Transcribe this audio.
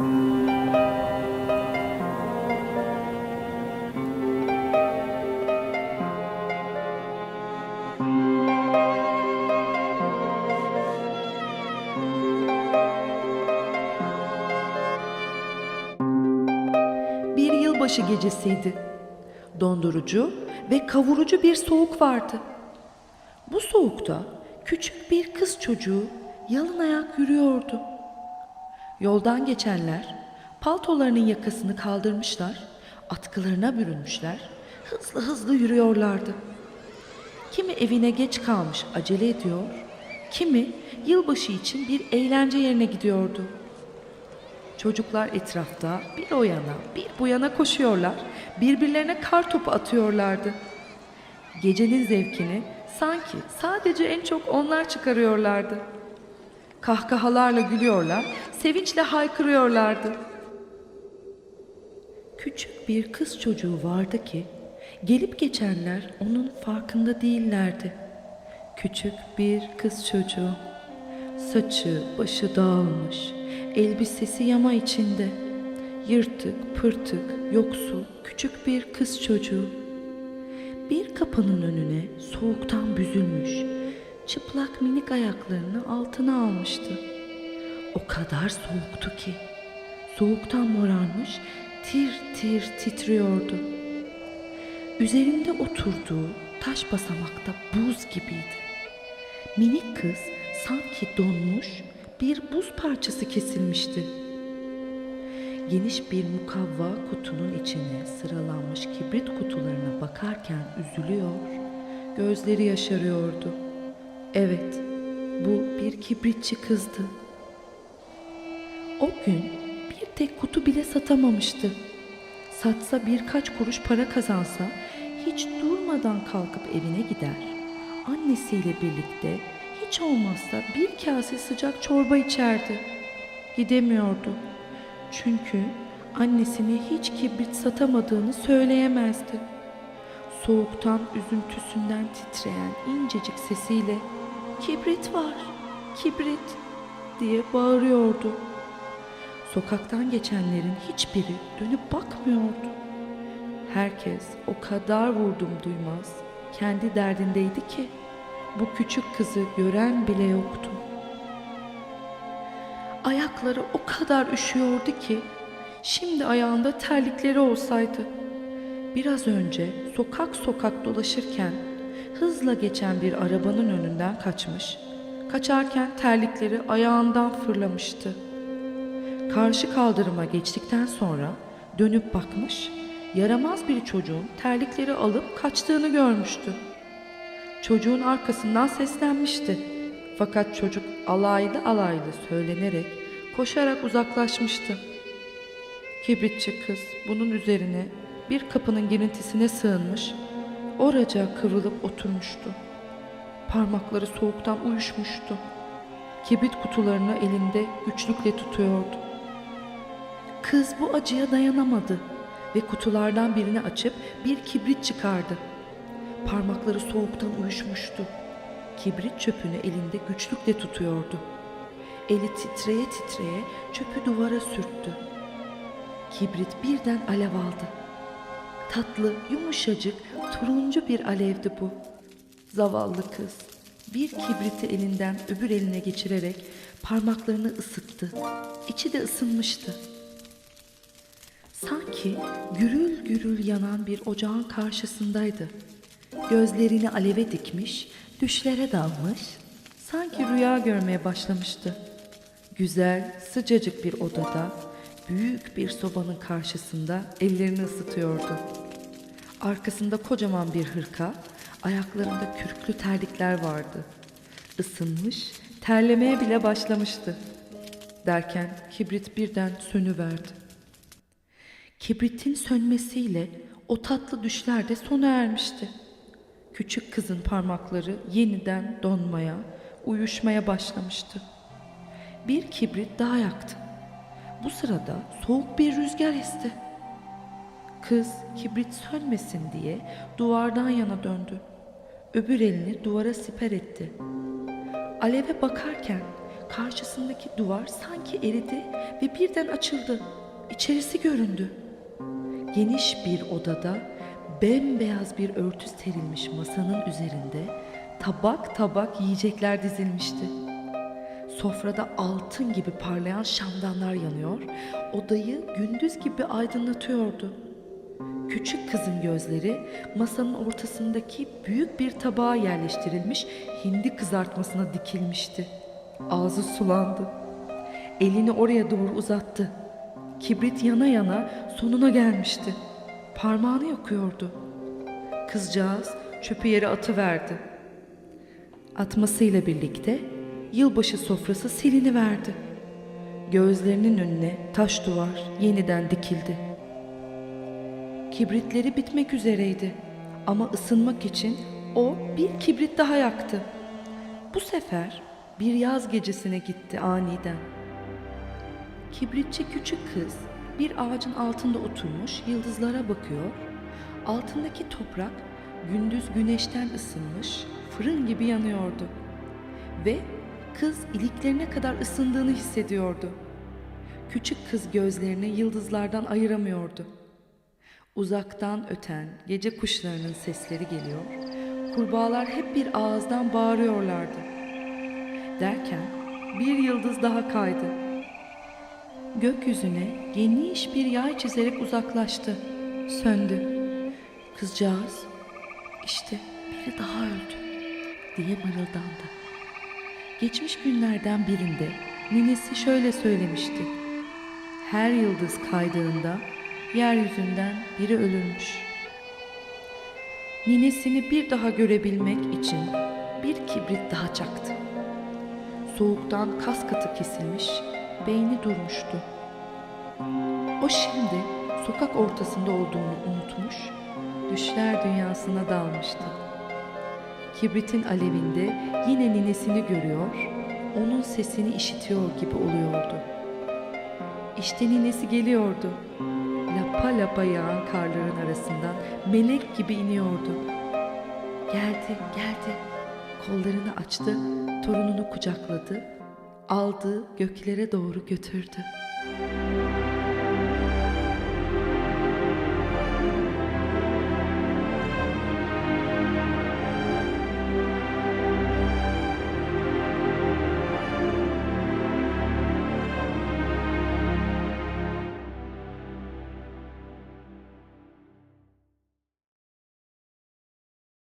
Bir yılbaşı gecesiydi. Dondurucu ve kavurucu bir soğuk vardı. Bu soğukta küçük bir kız çocuğu yalın ayak yürüyordu. Yoldan geçenler paltolarının yakasını kaldırmışlar, atkılarına bürünmüşler, hızlı hızlı yürüyorlardı. Kimi evine geç kalmış acele ediyor, kimi yılbaşı için bir eğlence yerine gidiyordu. Çocuklar etrafta bir o yana bir bu yana koşuyorlar, birbirlerine kar topu atıyorlardı. Gecenin zevkini sanki sadece en çok onlar çıkarıyorlardı. Kahkahalarla gülüyorlar, sevinçle haykırıyorlardı. Küçük bir kız çocuğu vardı ki gelip geçenler onun farkında değillerdi. Küçük bir kız çocuğu. Saçı, başı dağılmış, elbisesi yama içinde. Yırtık, pırtık, yoksul, küçük bir kız çocuğu. Bir kapının önüne soğuktan büzülmüş, çıplak minik ayaklarını altına almıştı. O kadar soğuktu ki, soğuktan morarmış, tir tir titriyordu. Üzerinde oturduğu taş basamakta buz gibiydi. Minik kız sanki donmuş bir buz parçası kesilmişti. Geniş bir mukavva kutunun içine sıralanmış kibrit kutularına bakarken üzülüyor, gözleri yaşarıyordu. Evet, bu bir kibritçi kızdı. O gün bir tek kutu bile satamamıştı. Satsa birkaç kuruş para kazansa hiç durmadan kalkıp evine gider. Annesiyle birlikte hiç olmazsa bir kase sıcak çorba içerdi. Gidemiyordu. Çünkü annesine hiç kibrit satamadığını söyleyemezdi. Soğuktan üzüntüsünden titreyen incecik sesiyle "Kibrit var, kibrit!" diye bağırıyordu. Sokaktan geçenlerin hiçbiri dönüp bakmıyordu. Herkes o kadar vurdum duymaz kendi derdindeydi ki bu küçük kızı gören bile yoktu. Ayakları o kadar üşüyordu ki şimdi ayağında terlikleri olsaydı. Biraz önce sokak sokak dolaşırken hızla geçen bir arabanın önünden kaçmış. Kaçarken terlikleri ayağından fırlamıştı. Karşı kaldırıma geçtikten sonra dönüp bakmış, yaramaz bir çocuğun terlikleri alıp kaçtığını görmüştü. Çocuğun arkasından seslenmişti. Fakat çocuk alaylı alaylı söylenerek koşarak uzaklaşmıştı. Kibritçi kız bunun üzerine bir kapının girintisine sığınmış, oraca kıvrılıp oturmuştu. Parmakları soğuktan uyuşmuştu. Kibrit kutularını elinde güçlükle tutuyordu. Kız bu acıya dayanamadı ve kutulardan birini açıp bir kibrit çıkardı. Parmakları soğuktan uyuşmuştu. Kibrit çöpünü elinde güçlükle tutuyordu. Eli titreye titreye çöpü duvara sürttü. Kibrit birden alev aldı. Tatlı, yumuşacık, turuncu bir alevdi bu. Zavallı kız bir kibriti elinden öbür eline geçirerek parmaklarını ısıttı. İçi de ısınmıştı. Sanki gürül gürül yanan bir ocağın karşısındaydı. Gözlerini aleve dikmiş, düşlere dalmış, sanki rüya görmeye başlamıştı. Güzel, sıcacık bir odada, büyük bir sobanın karşısında ellerini ısıtıyordu. Arkasında kocaman bir hırka, ayaklarında kürklü terlikler vardı. Isınmış, terlemeye bile başlamıştı. Derken kibrit birden sönüverdi. Kibritin sönmesiyle o tatlı düşler de sona ermişti. Küçük kızın parmakları yeniden donmaya, uyuşmaya başlamıştı. Bir kibrit daha yaktı. Bu sırada soğuk bir rüzgar esti. Kız kibrit sönmesin diye duvardan yana döndü. Öbür elini duvara siper etti. Aleve bakarken karşısındaki duvar sanki eridi ve birden açıldı. İçerisi göründü. Geniş bir odada bembeyaz bir örtü serilmiş masanın üzerinde tabak tabak yiyecekler dizilmişti. Sofrada altın gibi parlayan şamdanlar yanıyor, odayı gündüz gibi aydınlatıyordu. Küçük kızın gözleri masanın ortasındaki büyük bir tabağa yerleştirilmiş hindi kızartmasına dikilmişti. Ağzı sulandı. Elini oraya doğru uzattı. Kibrit yana yana sonuna gelmişti. Parmağını yakıyordu. Kızcağız çöpü yere atıverdi. Atmasıyla birlikte yılbaşı sofrası siliniverdi. Gözlerinin önüne taş duvar yeniden dikildi. Kibritleri bitmek üzereydi ama ısınmak için o bir kibrit daha yaktı. Bu sefer bir yaz gecesine gitti aniden. Kibritçi küçük kız bir ağacın altında oturmuş yıldızlara bakıyor. Altındaki toprak gündüz güneşten ısınmış, fırın gibi yanıyordu. Ve kız iliklerine kadar ısındığını hissediyordu. Küçük kız gözlerini yıldızlardan ayıramıyordu. Uzaktan öten gece kuşlarının sesleri geliyor. Kurbağalar hep bir ağızdan bağırıyorlardı. Derken bir yıldız daha kaydı. Gökyüzüne geniş bir yay çizerek uzaklaştı. Söndü. Kızcağız işte biri daha öldü diye mırıldandı. Geçmiş günlerden birinde ninesi şöyle söylemişti. Her yıldız kaydığında yeryüzünden biri ölürmüş. Ninesini bir daha görebilmek için bir kibrit daha çaktı. Soğuktan kas katı kesilmiş, beyni durmuştu. O şimdi sokak ortasında olduğunu unutmuş, düşler dünyasına dalmıştı. Kibritin alevinde yine ninesini görüyor, onun sesini işitiyor gibi oluyordu. İşte ninesi geliyordu. Lapa lapa yağan karların arasından melek gibi iniyordu. Geldi, geldi. Kollarını açtı, torununu kucakladı, aldı, göklere doğru götürdü.